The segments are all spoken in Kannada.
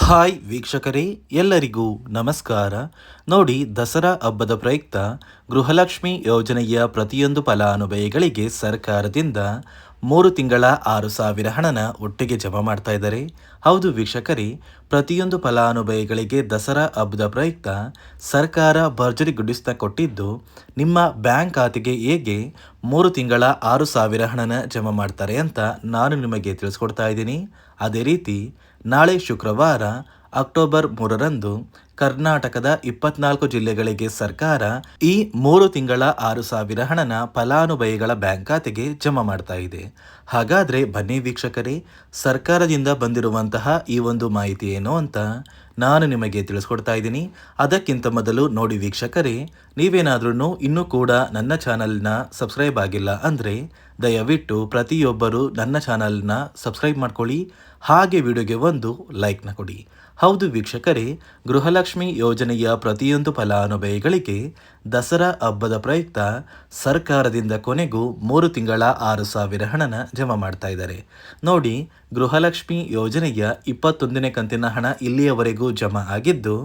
ಹಾಯ್ ವೀಕ್ಷಕರೇ ಎಲ್ಲರಿಗೂ ನಮಸ್ಕಾರ. ನೋಡಿ ದಸರಾ ಹಬ್ಬದ ಪ್ರಯುಕ್ತ ಗೃಹಲಕ್ಷ್ಮಿ ಯೋಜನೆಯ ಪ್ರತಿಯೊಂದು ಫಲಾನುಭವಿಗಳಿಗೆ ಸರ್ಕಾರದಿಂದ ಮೂರು ತಿಂಗಳ ಆರು ಸಾವಿರ ಹಣನ ಒಟ್ಟಿಗೆ ಜಮಾ ಮಾಡ್ತಾ ಇದ್ದಾರೆ. ಹೌದು ವೀಕ್ಷಕರೇ, ಪ್ರತಿಯೊಂದು ಫಲಾನುಭವಿಗಳಿಗೆ ದಸರಾ ಹಬ್ಬದ ಪ್ರಯುಕ್ತ ಸರ್ಕಾರ ಭರ್ಜರಿ ಗುಡಿಸ್ತಾ ಕೊಟ್ಟಿದ್ದು, ನಿಮ್ಮ ಬ್ಯಾಂಕ್ ಖಾತೆಗೆ ಹೇಗೆ ಮೂರು ತಿಂಗಳ ಆರು ಸಾವಿರ ಹಣನ ಜಮಾ ಮಾಡ್ತಾರೆ ಅಂತ ನಾನು ನಿಮಗೆ ತಿಳಿಸ್ಕೊಡ್ತಾ ಇದ್ದೀನಿ. ಅದೇ ರೀತಿ, ನಾಳೆ ಶುಕ್ರವಾರ ಅಕ್ಟೋಬರ್ ಮೂರರಂದು ಕರ್ನಾಟಕದ ಇಪ್ಪತ್ನಾಲ್ಕು ಜಿಲ್ಲೆಗಳಿಗೆ ಸರ್ಕಾರ ಈ ಮೂರು ತಿಂಗಳ ಆರು ಸಾವಿರ ಹಣನ ಫಲಾನುಭವಿಗಳ ಬ್ಯಾಂಕ್ ಖಾತೆಗೆ ಜಮಾ ಮಾಡ್ತಾ ಇದೆ. ಹಾಗಾದ್ರೆ ಬನ್ನಿ ವೀಕ್ಷಕರೇ, ಸರ್ಕಾರದಿಂದ ಬಂದಿರುವಂತಹ ಈ ಒಂದು ಮಾಹಿತಿ ಏನು ಅಂತ ನಾನು ನಿಮಗೆ ತಿಳಿಸ್ಕೊಡ್ತಾ ಇದ್ದೀನಿ. ಅದಕ್ಕಿಂತ ಮೊದಲು ನೋಡಿ ವೀಕ್ಷಕರೇ ನೀವೇನಾದ್ರೂ ಇನ್ನೂ ಕೂಡ ನನ್ನ ಚಾನಲ್ನ ಸಬ್ಸ್ಕ್ರೈಬ್ ಆಗಿಲ್ಲ ಅಂದರೆ ದಯವಿಟ್ಟು ಪ್ರತಿಯೊಬ್ಬರು ನನ್ನ ಚಾನಲ್ನ ಸಬ್ಸ್ಕ್ರೈಬ್ ಮಾಡ್ಕೊಳ್ಳಿ, ಹಾಗೆ ವಿಡಿಯೋಗೆ ಒಂದು ಲೈಕ್ನ ಕೊಡಿ. ಹೌದು ವೀಕ್ಷಕರೇ ಗೃಹಲಕ್ಷ್ಮಿ ಯೋಜನೆಯ ಪ್ರತಿಯೊಂದು ಫಲಾನುಭವಿಗಳಿಗೆ ದಸರಾ ಹಬ್ಬದ ಪ್ರಯುಕ್ತ ಸರ್ಕಾರದಿಂದ ಕೊನೆಗೂ ಮೂರು ತಿಂಗಳ ಆರು ಸಾವಿರ ಹಣನ ಜಮಾ ಮಾಡ್ತಾ ಇದ್ದಾರೆ. ನೋಡಿ, ಗೃಹಲಕ್ಷ್ಮಿ ಯೋಜನೆಯ ಇಪ್ಪತ್ತೊಂದನೇ ಕಂತಿನ ಹಣ ಇಲ್ಲಿಯವರೆಗೂ ಜಮಾ ಆಗಿದ್ದು,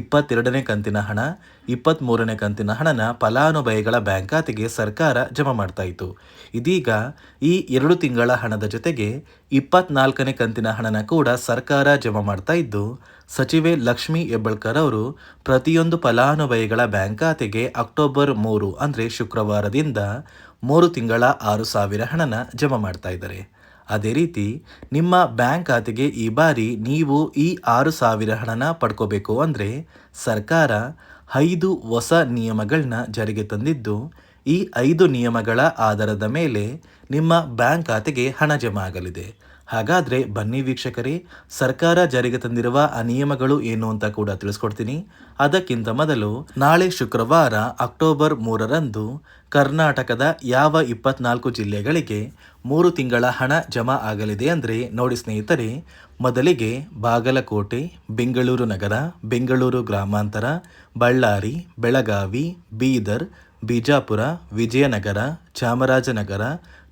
ಇಪ್ಪತ್ತೆರಡನೇ ಕಂತಿನ ಹಣ ಇಪ್ಪತ್ತ್ಮೂರನೇ ಕಂತಿನ ಹಣನ ಫಲಾನುಭವಿಗಳ ಬ್ಯಾಂಕ್ ಖಾತೆಗೆ ಸರ್ಕಾರ ಜಮಾ ಮಾಡ್ತಾ ಇತ್ತು. ಇದೀಗ ಈ ಎರಡು ತಿಂಗಳ ಹಣದ ಜೊತೆಗೆ ಇಪ್ಪತ್ನಾಲ್ಕನೇ ಕಂತಿನ ಹಣನ ಕೂಡ ಸರ್ಕಾರ ಜಮಾ ಮಾಡ್ತಾ ಇದ್ದು, ಸಚಿವೆ ಲಕ್ಷ್ಮಿ ಹೆಬ್ಬಳ್ಕರ್ ಅವರು ಪ್ರತಿಯೊಂದು ಫಲಾನುಭವಿಗಳ ಬ್ಯಾಂಕ್ ಖಾತೆಗೆ ಅಕ್ಟೋಬರ್ ಮೂರು ಅಂದರೆ ಶುಕ್ರವಾರದಿಂದ ಮೂರು ತಿಂಗಳ ಆರು ಸಾವಿರ ಹಣನ ಜಮಾ ಮಾಡ್ತಾ ಇದ್ದಾರೆ. ಅದೇ ರೀತಿ ನಿಮ್ಮ ಬ್ಯಾಂಕ್ ಖಾತೆಗೆ ಈ ಬಾರಿ ನೀವು ಈ ಆರು ಸಾವಿರ ಹಣನ ಪಡ್ಕೋಬೇಕು ಅಂದರೆ ಸರ್ಕಾರ ಐದು ಹೊಸ ನಿಯಮಗಳನ್ನ ಜಾರಿಗೆ ತಂದಿದ್ದು, ಈ ಐದು ನಿಯಮಗಳ ಆಧಾರದ ಮೇಲೆ ನಿಮ್ಮ ಬ್ಯಾಂಕ್ ಖಾತೆಗೆ ಹಣ ಜಮಾ ಆಗಲಿದೆ. ಹಾಗಾದರೆ ಬನ್ನಿ ವೀಕ್ಷಕರೇ, ಸರ್ಕಾರ ಜಾರಿಗೆ ತಂದಿರುವ ಅನಿಯಮಗಳು ನಿಯಮಗಳು ಏನು ಅಂತ ಕೂಡ ತಿಳಿಸ್ಕೊಡ್ತೀನಿ. ಅದಕ್ಕಿಂತ ಮೊದಲು, ನಾಳೆ ಶುಕ್ರವಾರ ಅಕ್ಟೋಬರ್ ಮೂರರಂದು ಕರ್ನಾಟಕದ ಯಾವ ಇಪ್ಪತ್ನಾಲ್ಕು ಜಿಲ್ಲೆಗಳಿಗೆ ಮೂರು ತಿಂಗಳ ಹಣ ಜಮಾ ಆಗಲಿದೆ ಅಂದರೆ ನೋಡಿ ಸ್ನೇಹಿತರೆ, ಮೊದಲಿಗೆ ಬಾಗಲಕೋಟೆ, ಬೆಂಗಳೂರು ನಗರ, ಬೆಂಗಳೂರು ಗ್ರಾಮಾಂತರ, ಬಳ್ಳಾರಿ, ಬೆಳಗಾವಿ, ಬೀದರ್, ಬಿಜಾಪುರ, ವಿಜಯನಗರ, ಚಾಮರಾಜನಗರ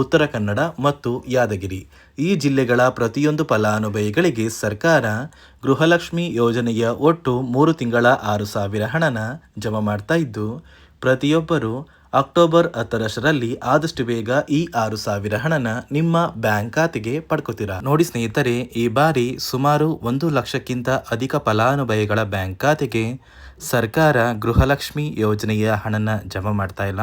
ಉತ್ತರ ಕನ್ನಡ ಮತ್ತು ಯಾದಗಿರಿ. ಈ ಜಿಲ್ಲೆಗಳ ಪ್ರತಿಯೊಂದು ಫಲಾನುಭವಿಗಳಿಗೆ ಸರ್ಕಾರ ಗೃಹಲಕ್ಷ್ಮಿ ಯೋಜನೆಯ ಒಟ್ಟು ಮೂರು ತಿಂಗಳ ಆರು ಸಾವಿರ ಹಣನ ಜಮಾ ಮಾಡ್ತಾ ಇದ್ದು, ಪ್ರತಿಯೊಬ್ಬರು ಅಕ್ಟೋಬರ್ ಹತ್ತರಷ್ಟರಲ್ಲಿ ಆದಷ್ಟು ಬೇಗ ಈ ಆರು ಸಾವಿರ ಹಣನ ನಿಮ್ಮ ಬ್ಯಾಂಕ್ ಖಾತೆಗೆ ಪಡ್ಕೋತೀರಾ? ನೋಡಿ ಸ್ನೇಹಿತರೆ, ಈ ಬಾರಿ ಸುಮಾರು ಒಂದು ಲಕ್ಷಕ್ಕಿಂತ ಅಧಿಕ ಫಲಾನುಭವಿಗಳ ಬ್ಯಾಂಕ್ ಖಾತೆಗೆ ಸರ್ಕಾರ ಗೃಹಲಕ್ಷ್ಮಿ ಯೋಜನೆಯ ಹಣನ ಜಮಾ ಮಾಡ್ತಾ ಇಲ್ಲ.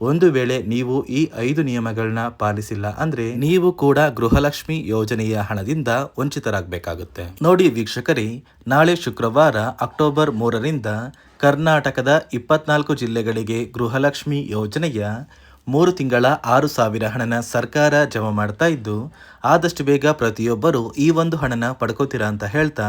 ಒಂದು ವೇಳೆ ನೀವು ಈ ಐದು ನಿಯಮಗಳನ್ನ ಪಾಲಿಸಿಲ್ಲ ಅಂದ್ರೆ ನೀವು ಕೂಡ ಗೃಹಲಕ್ಷ್ಮಿ ಯೋಜನೆಯ ಹಣದಿಂದ ವಂಚಿತರಾಗಬೇಕಾಗುತ್ತೆ. ನೋಡಿ ವೀಕ್ಷಕರೇ, ನಾಳೆ ಶುಕ್ರವಾರ ಅಕ್ಟೋಬರ್ ಮೂರರಿಂದ ಕರ್ನಾಟಕದ ಇಪ್ಪತ್ನಾಲ್ಕು ಜಿಲ್ಲೆಗಳಿಗೆ ಗೃಹಲಕ್ಷ್ಮಿ ಯೋಜನೆಯ ಮೂರು ತಿಂಗಳ ಆರು ಸಾವಿರ ಹಣನ ಸರ್ಕಾರ ಜಮಾ ಮಾಡ್ತಾ ಇದ್ದು, ಆದಷ್ಟು ಬೇಗ ಪ್ರತಿಯೊಬ್ಬರು ಈ ಒಂದು ಹಣನ ಪಡ್ಕೋತೀರಾ ಅಂತ ಹೇಳ್ತಾ